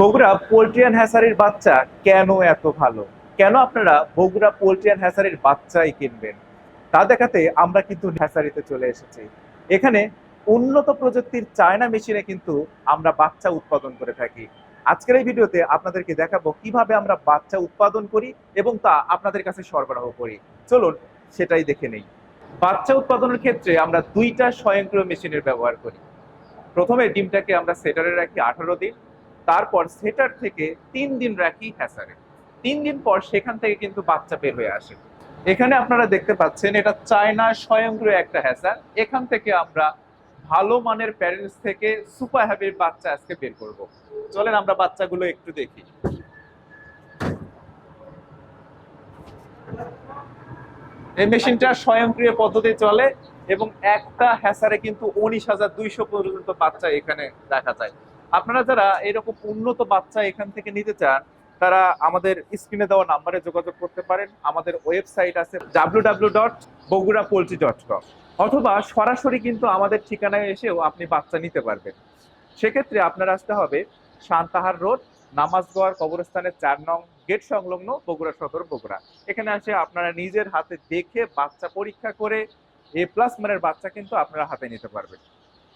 বগুড়া পোল্ট্রিয়ান হ্যাসারির বাচ্চা কেন এত ভালো? কেন আপনারা বগুড়া পোল্ট্রিয়ান হ্যাসারির বাচ্চাই কিনবেন? তা দেখাতে আমরা কিন্তু হ্যাসারিতে চলে এসেছি। এখানে উন্নত প্রযুক্তির চায়না মেশিনে কিন্তু আমরা বাচ্চা উৎপাদন করে থাকি। আজকের এই ভিডিওতে আপনাদেরকে দেখাবো কীভাবে আমরা বাচ্চা উৎপাদন করি এবং তা আপনাদের কাছে সরবরাহ করি। চলুন, সেটাই দেখে নেই। বাচ্চা উৎপাদনের ক্ষেত্রে আমরা দুইটা স্বয়ংক্রিয় মেশিনের ব্যবহার করি। প্রথমে ডিমটাকে আমরা সেটারে রাখি আঠারো দিন। তারপর সেটার থেকে তিন দিন রাখি হ্যাসারে। তিন দিন পর সেখান থেকে কিন্তু বাচ্চা বের হয়ে আসে। এখানে আপনারা দেখতে পাচ্ছেন, এটা চায়না স্বয়ংক্রিয় একটা হ্যাসার। এখান থেকে আমরা ভালো মানের প্যারেন্টস থেকে সুপার হ্যাবির বাচ্চা আজকে বের করব। চলেন আমরা বাচ্চাগুলো একটু দেখি। এই মেশিনটা স্বয়ংক্রিয় পদ্ধতি চলে এবং একটা হ্যাসারে কিন্তু উনিশ হাজার দুইশো পর্যন্ত বাচ্চা এখানে দেখা যায়। আপনারা যারা এরকম উন্নত বাচ্চা এখান থেকে নিতে চান, তারা আমাদের স্ক্রিনে দেওয়া নাম্বারে যোগাযোগ করতে পারেন। আমাদের ওয়েবসাইট আছে W W dot Bogura dot অথবা সরাসরি কিন্তু আমাদের ঠিকানায় এসেও আপনি বাচ্চা নিতে পারবেন। সেক্ষেত্রে আপনার আসতে হবে শান্তাহার রোড নামাজগড় কবরস্থানের চার নং গেট সংলগ্ন বগুড়া সদর বগুড়া। এখানে আসে আপনারা নিজের হাতে দেখে বাচ্চা পরীক্ষা করে এ প্লাস মানের বাচ্চা কিন্তু আপনারা হাতে নিতে পারবেন।